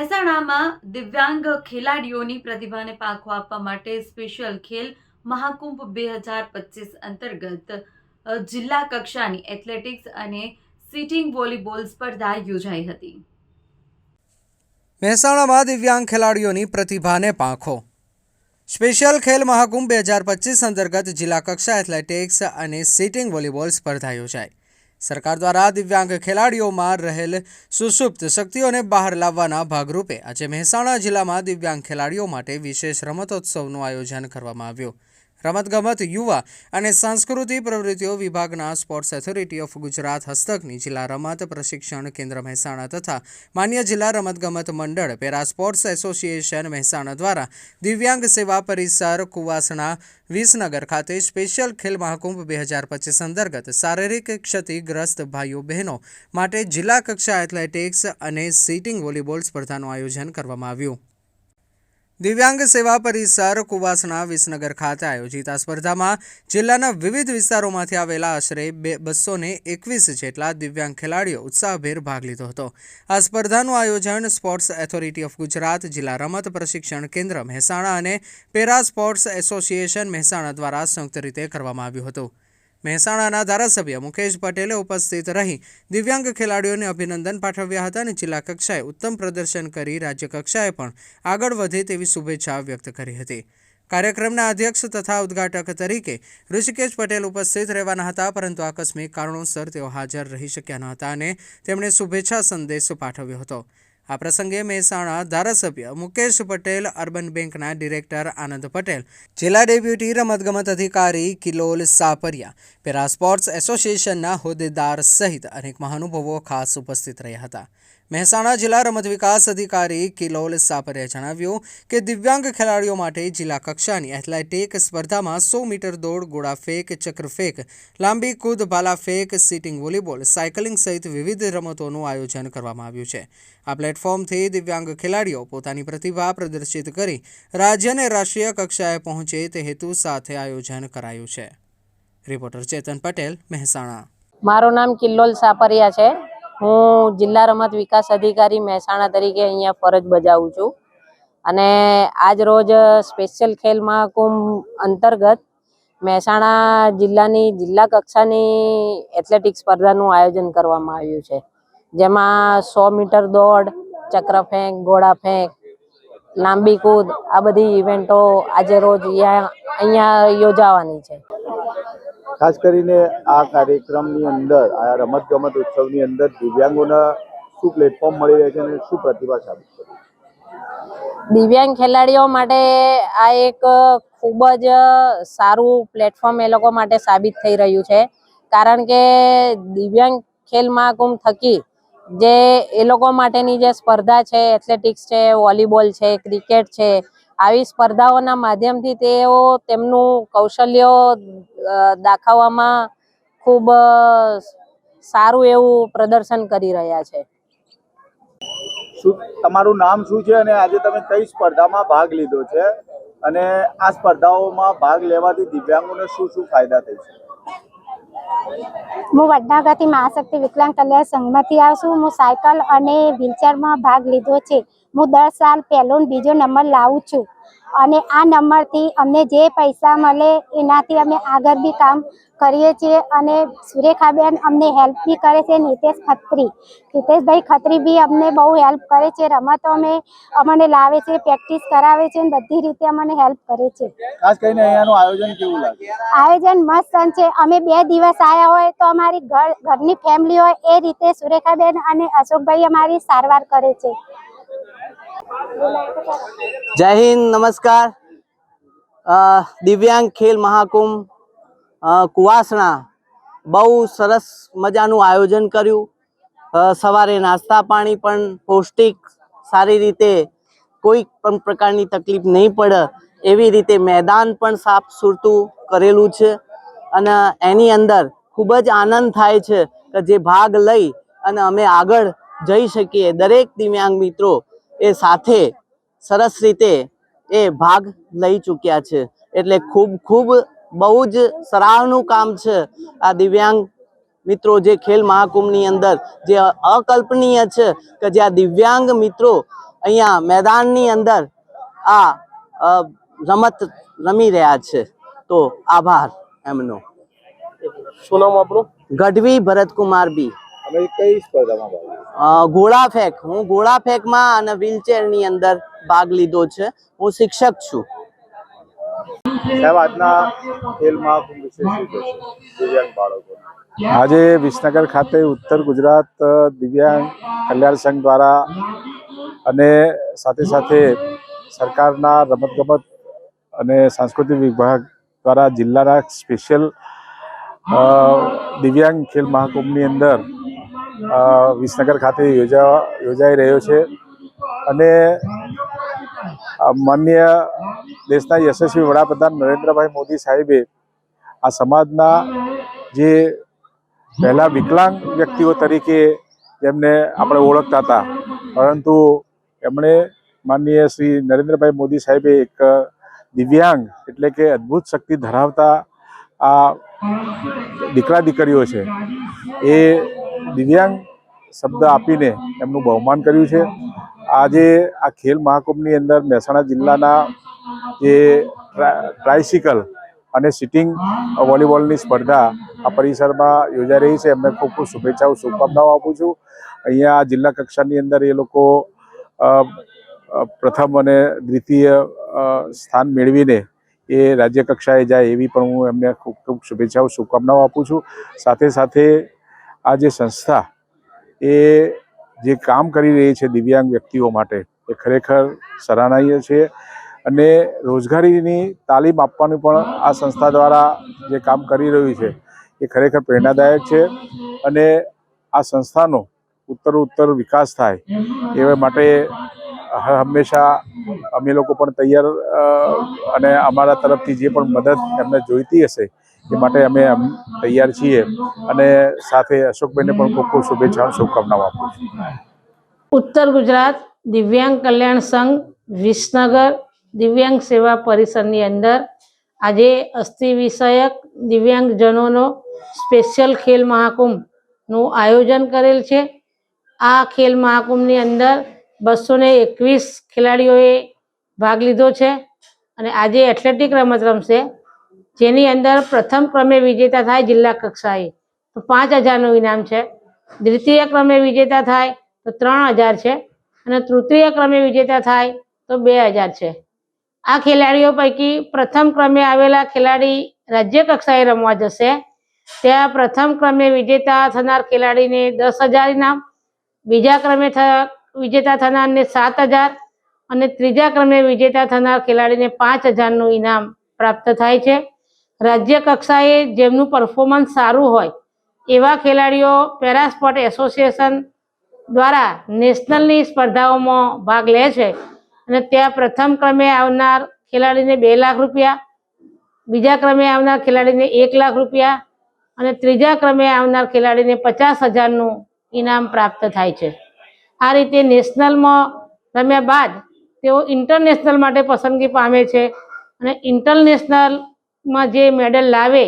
મહેસાણામાં દિવ્યાંગ ખેલાડીઓની પ્રતિભાને પાંખો આપવા માટે સ્પેશિયલ ખેલ મહાકુંભ બે હજાર પચીસ અંતર્ગત જિલ્લા કક્ષાની એથ્લેટિક્સ અને સિટિંગ વોલીબોલ સ્પર્ધા યોજાઈ હતી. મહેસાણામાં દિવ્યાંગ ખેલાડીઓની પ્રતિભાને પાંખો. સ્પેશિયલ ખેલ મહાકુંભ બે હજાર પચીસ અંતર્ગત જિલ્લા કક્ષા એથ્લેટિક્સ અને સિટિંગ વોલીબોલ સ્પર્ધા યોજાઈ. સરકાર દ્વારા દિવ્યાંગ ખેલાડીઓમાં રહેલ સુષુપ્ત શક્તિઓને બહાર લાવવાના ભાગરૂપે આજે મહેસાણા જિલ્લામાં દિવ્યાંગ ખેલાડીઓ માટે વિશેષ રમતોત્સવનું આયોજન કરવામાં આવ્યું. રમતગમત, યુવા અને સાંસ્કૃતિક પ્રવૃત્તિઓ વિભાગના સ્પોર્ટ્સ ઓથોરિટી ઓફ ગુજરાત હસ્તકની જિલ્લા રમત પ્રશિક્ષણ કેન્દ્ર મહેસાણા તથા માન્ય જિલ્લા રમતગમત મંડળ પેરા સ્પોર્ટ્સ એસોસિએશન મહેસાણા દ્વારા દિવ્યાંગ સેવા પરિસર કુવાસણા વિસનગર ખાતે સ્પેશિયલ ખેલ મહાકુંભ બે હજાર પચીસ અંતર્ગત શારીરિક ક્ષતિગ્રસ્ત ભાઈઓ બહેનો માટે જિલ્લા કક્ષા એથ્લેટિક્સ અને સિટિંગ વોલીબોલ સ્પર્ધાનું આયોજન કરવામાં આવ્યું. દિવ્યાંગ સેવા પરિસર કુવાસણા વિસનગર ખાતે આયોજિત આ સ્પર્ધામાં જિલ્લાના વિવિધ વિસ્તારોમાંથી આવેલા આશરે બે બસો ને એકવીસ જેટલા દિવ્યાંગ ખેલાડીઓ ઉત્સાહભેર ભાગ લીધો હતો. આ સ્પર્ધાનું આયોજન સ્પોર્ટ્સ ઓથોરિટી ઓફ ગુજરાત, જિલ્લા રમત પ્રશિક્ષણ કેન્દ્ર મહેસાણા અને પેરા સ્પોર્ટ્સ એસોસિએશન મહેસાણા દ્વારા સંયુક્ત રીતે કરવામાં આવ્યું હતું. મહેસાણાના ધારાસભ્ય મુકેશ પટેલે ઉપસ્થિત રહી દિવ્યાંગ ખેલાડીઓને અભિનંદન પાઠવ્યા હતા અને જિલ્લા કક્ષાએ ઉત્તમ પ્રદર્શન કરી રાજ્ય કક્ષાએ પણ આગળ વધે તેવી શુભેચ્છા વ્યક્ત કરી હતી. કાર્યક્રમના અધ્યક્ષ તથા ઉદ્ઘાટક તરીકે ઋષિકેશ પટેલ ઉપસ્થિત રહેવાના હતા, પરંતુ આકસ્મિક કારણોસર તેઓ હાજર રહી શક્યા ન હતા અને તેમણે શુભેચ્છા સંદેશ પાઠવ્યો હતો. આ પ્રસંગે મહેસાણા ધારાસભ્ય મુકેશ પટેલ, અર્બન બેંકના ડિરેક્ટર આનંદ પટેલ, જિલ્લા ડેપ્યુટી રમતગમત અધિકારી કિલોલ સાપરિયા, પેરા સ્પોર્ટ્સ એસોસિએશનના હોદ્દેદાર સહિત અનેક મહાનુભાવો ખાસ ઉપસ્થિત રહ્યા હતા. મહેસાણા જિલ્લા રમત વિકાસ અધિકારી કિલોલ સાપરે જણાવ્યું કે દિવ્યાંગ ખેલાડીઓ માટે જિલ્લા કક્ષાની એથ્લેટિક સ્પર્ધામાં સો મીટર દોડ, ગોળા ફેંક, ચક્ર ફેંક, લાંબી કૂદ, ભાલા ફેંક, સિટિંગ વોલીબોલ, સાયકલિંગ સહિત વિવિધ રમતોનું આયોજન કરવામાં આવ્યું છે. આ પ્લેટફોર્મથી દિવ્યાંગ ખેલાડીઓ પોતાની પ્રતિભા પ્રદર્શિત કરી રાજ્ય અને રાષ્ટ્રીય કક્ષાએ પહોંચે તે હેતુ સાથે આયોજન કરાયું છે. રિપોર્ટર ચેતન પટેલ, મહેસાણા. મારું નામ કિલ્લોલ સાપરિયા છે. હું જિલ્લા રમત વિકાસ અધિકારી મહેસાણા તરીકે અહીંયા ફરજ બજાવું છું. અને આજ રોજ સ્પેશિયલ ખેલ મહાકુંભ અંતર્ગત મહેસાણા જિલ્લાની જિલ્લા કક્ષાની એથ્લેટિક સ્પર્ધાનું આયોજન કરવામાં આવ્યું છે. જેમાં સો મીટર દોડ ચક્ર ફેંક ઘોડા ફેંક લાંબી કૂદ આ બધી ઇવેન્ટો આજે રોજ અહીંયા અહીંયા યોજાવાની છે. ખાસ કરીને આ કાર્યક્રમની અંદર, આ રમતગમત ઉત્સવની અંદર દિવ્યાંગોના શું પ્લેટફોર્મ મળી રહે છે અને શું પ્રતિભા સાબિત કરી દિવ્યાંગ ખેલાડીઓ માટે આ એક ખૂબ જ સારું પ્લેટફોર્મ એ લોકો માટે સાબિત થઈ રહ્યું છે. કારણ કે દિવ્યાંગ ખેલ મહાકુંભ થકી જે એ લોકો માટેની જે સ્પર્ધા છે એથ્લેટિક્સ છે વોલીબોલ છે ક્રિકેટ છે આવી સ્પર્ધાઓના માધ્યમથી તેઓ તેમનું કૌશલ્ય દાખવવામાં ખૂબ સારું એવું પ્રદર્શન કરી રહ્યા છે. શું, તમારું નામ શું છે અને આજે તમે કઈ સ્પર્ધામાં ભાગ લીધો છે? અને આ સ્પર્ધાઓમાં ભાગ લેવાથી દિવ્યાંગોને શું શું ફાયદા થઈ છે હું વડનગરથી મહાશક્તિ વિકલાંગ કલ્યાણ સંઘમાંથી આવું છું. હું સાયકલ અને વ્હીલચેરમાં ભાગ લીધો છે. હું દર સાલ પહેલો બીજો નંબર લાવું છું. અને આ નંબરથી અમને જે પૈસા મળે એનાથી અમે આગળ બી કામ કરીએ છીએ અને સુરેખાબેન અમને હેલ્પ બી કરે છે નિતેશ ખત્રી. નિતેશભાઈ ખત્રી બી અમને બહુ હેલ્પ કરે છે રમતો અમે અમને લાવે છે પ્રેક્ટિસ કરાવે છે અને બધી રીતે અમને હેલ્પ કરે છે. ખાસ કરીને અહીંયાનું આયોજન કેવું લાગે? આયોજન મસ્ત છે. અમે બે દિવસ આવ્યા હોય તો અમારી ઘર ઘરની ફેમિલી હોય એ રીતે સુરેખાબેન અને અશોકભાઈ અમારી સારવાર કરે છે. જય હિન્દ, નમસ્કાર. દિવ્યાંગ ખેલ મહાકુંભ કુવાસણા, બહુ સરસ મજાનું આયોજન કર્યું. સવારે નાસ્તા પાણી પણ પૌષ્ટિક, સારી રીતે કોઈ પણ પ્રકારની તકલીફ નહીં પડે, એવી રીતે મેદાન પણ સાફ સુરતું કરેલું છે. અને એની અંદર ખૂબ જ આનંદ થાય છે કે જે ભાગ લઈ અને અમે આગળ જઈ શકીએ. દરેક દિવ્યાંગ મિત્રો એ સાથે સરસ રીતે એ ભાગ લઈ ચૂક્યા છે. એટલે ખૂબ ખૂબ બહુ જ સરાહનું કામ છે આ દિવ્યાંગ મિત્રો જે ખેલ મહાકુંભની અંદર જે અકલ્પનીય છે કે જે આ દિવ્યાંગ મિત્રો અહીંયા મેદાનની અંદર આ રમત રમી રહ્યા છે. તો આભાર એમનો. શું નામ આપણું ગઢવી ભરતકુમાર બી. અને કઈ સ્પર્ધામાં ભાગ લીધો? ગોળા ફેંક. હું ગોળા ફેંકમાં અને વ્હીલચેરની અંદર ભાગ લીધો છે. હું શિક્ષક છું. સાહેબ આજના ખેલ મહાકુંભ વિશે શું કહેશો દિવ્યાંગ બાળકો. આજે વિસનગર ખાતે ઉત્તર ગુજરાત દિવ્યાંગ કલ્યાણ સંઘ દ્વારા અને સાથે સાથે સરકારના રમતગમત અને સાંસ્કૃતિક વિભાગ દ્વારા જિલ્લાના સ્પેશિયલ દિવ્યાંગ ખેલ મહાકુંભની અંદર વિસનગર ખાતે યોજા, યોજાઈ રહ્યો છે. અને માન્ય દેશના યશસ્વી વડાપ્રધાન નરેન્દ્રભાઈ મોદી સાહેબે આ સમાજના જે પહેલાં વિકલાંગ વ્યક્તિઓ તરીકે જેમને આપણે ઓળખતા હતા, પરંતુ એમણે માનનીય શ્રી નરેન્દ્રભાઈ મોદી સાહેબે એક દિવ્યાંગ એટલે કે અદ્ભુત શક્તિ ધરાવતા આ દીકરા દીકરીઓ છે. એ દિવ્યાંગ શબ્દ આપીને એમનું બહુમાન કર્યું છે. આજે આ ખેલ મહાકુંભની અંદર મહેસાણા જિલ્લાના જે ટ્રા- ટ્રાયસિકલ અને સિટિંગ વોલીબોલની સ્પર્ધા આ પરિસરમાં યોજાઈ રહી છે. એમને ખૂબ ખૂબ શુભેચ્છાઓ, શુભકામનાઓ આપું છું. અહીંયા જિલ્લા કક્ષાની અંદર એ લોકો પ્રથમ અને દ્વિતીય સ્થાન મેળવીને એ રાજ્ય કક્ષાએ જાય એવી પણ હું એમને ખૂબ ખૂબ શુભેચ્છાઓ, શુભકામનાઓ આપું છું. સાથે સાથે આ જે સંસ્થા એ જે કામ કરી રહી છે દિવ્યાંગ વ્યક્તિઓ માટે, એ ખરેખર સરાહનીય છે અને રોજગારીની તાલીમ આપવાનું પણ આ સંસ્થા દ્વારા જે કામ કરી રહ્યું છે, એ ખરેખર પ્રેરણાદાયક છે અને આ સંસ્થાનો ઉત્તર ઉત્તર વિકાસ થાય એ માટે હંમેશા અમે લોકો પણ તૈયાર અને અમારા તરફથી જે પણ મદદ એમને જોઈતી હશે, એ માટે અમે તૈયાર છીએ. અને સાથે અશોકભાઈને પણ ખૂબ ખૂબ શુભેચ્છાઓ શુભકામનાઓ આપું છું. ઉત્તર ગુજરાત દિવ્યાંગ કલ્યાણ સંઘ વિસનગર દિવ્યાંગ સેવા પરિસરની અંદર આજે અસ્થિ વિષયક દિવ્યાંગજનોનો સ્પેશિયલ ખેલ મહાકુંભનું આયોજન કરેલ છે. આ ખેલ મહાકુંભની અંદર બસો ને એકવીસ ખેલાડીઓએ ભાગ લીધો છે અને આજે એથ્લેટિક રમત રમશે, જેની અંદર પ્રથમ ક્રમે વિજેતા થાય જિલ્લા કક્ષાએ. તો પાંચ હજારનું ઇનામ છે. દ્વિતીય ક્રમે વિજેતા થાય તો ત્રણ હજાર છે અને તૃતીય ક્રમે વિજેતા થાય તો બે હજાર છે. આ ખેલાડીઓ પૈકી પ્રથમ ક્રમે આવેલા ખેલાડી રાજ્ય કક્ષાએ રમવા જશે. ત્યાં પ્રથમ ક્રમે વિજેતા થનાર ખેલાડીને દસ હજાર ઇનામ, બીજા ક્રમે વિજેતા થનારને સાત હજાર અને ત્રીજા ક્રમે વિજેતા થનાર ખેલાડીને પાંચ હજારનું ઇનામ પ્રાપ્ત થાય છે. રાજ્ય કક્ષાએ જેમનું પરફોર્મન્સ સારું હોય, એવા ખેલાડીઓ પેરાસ્પોર્ટ એસોસિએશન દ્વારા નેશનલની સ્પર્ધાઓમાં ભાગ લે છે અને ત્યાં પ્રથમ ક્રમે આવનાર ખેલાડીને બે લાખ રૂપિયા, બીજા ક્રમે આવનાર ખેલાડીને એક લાખ રૂપિયા અને ત્રીજા ક્રમે આવનાર ખેલાડીને પચાસ હજારનું ઇનામ પ્રાપ્ત થાય છે. આ રીતે નેશનલમાં રમ્યા બાદ તેઓ ઇન્ટરનેશનલ માટે પસંદગી પામે છે અને ઇન્ટરનેશનલમાં જે મેડલ લાવે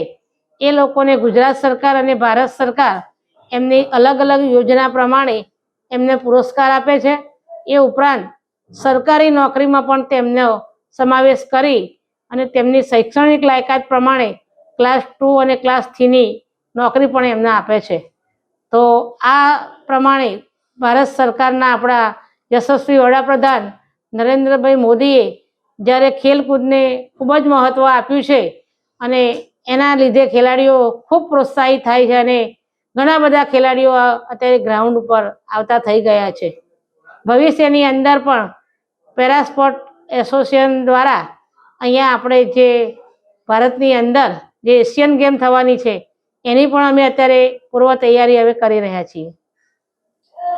એ લોકોને ગુજરાત સરકાર અને ભારત સરકાર એમની અલગ અલગ યોજના પ્રમાણે એમને પુરસ્કાર આપે છે. એ ઉપરાંત સરકારી નોકરીમાં પણ તેમનો સમાવેશ કરી અને તેમની શૈક્ષણિક લાયકાત પ્રમાણે ક્લાસ ટુ અને ક્લાસ થ્રીની નોકરી પણ એમને આપે છે. તો આ પ્રમાણે ભારત સરકારના આપણા યશસ્વી વડાપ્રધાન નરેન્દ્રભાઈ મોદીએ જ્યારે ખેલકૂદને ખૂબ જ મહત્ત્વ આપ્યું છે અને એના લીધે ખેલાડીઓ ખૂબ પ્રોત્સાહિત થાય છે અને ઘણા બધા ખેલાડીઓ અત્યારે ગ્રાઉન્ડ ઉપર આવતા થઈ ગયા છે. ભવિષ્યની અંદર પણ પેરાસ્પોર્ટ એસોસિએશન દ્વારા અહીંયા આપણે જે ભારતની અંદર જે એશિયન ગેમ થવાની છે એની પણ અમે અત્યારે પૂર્વ તૈયારી હવે કરી રહ્યા છીએ.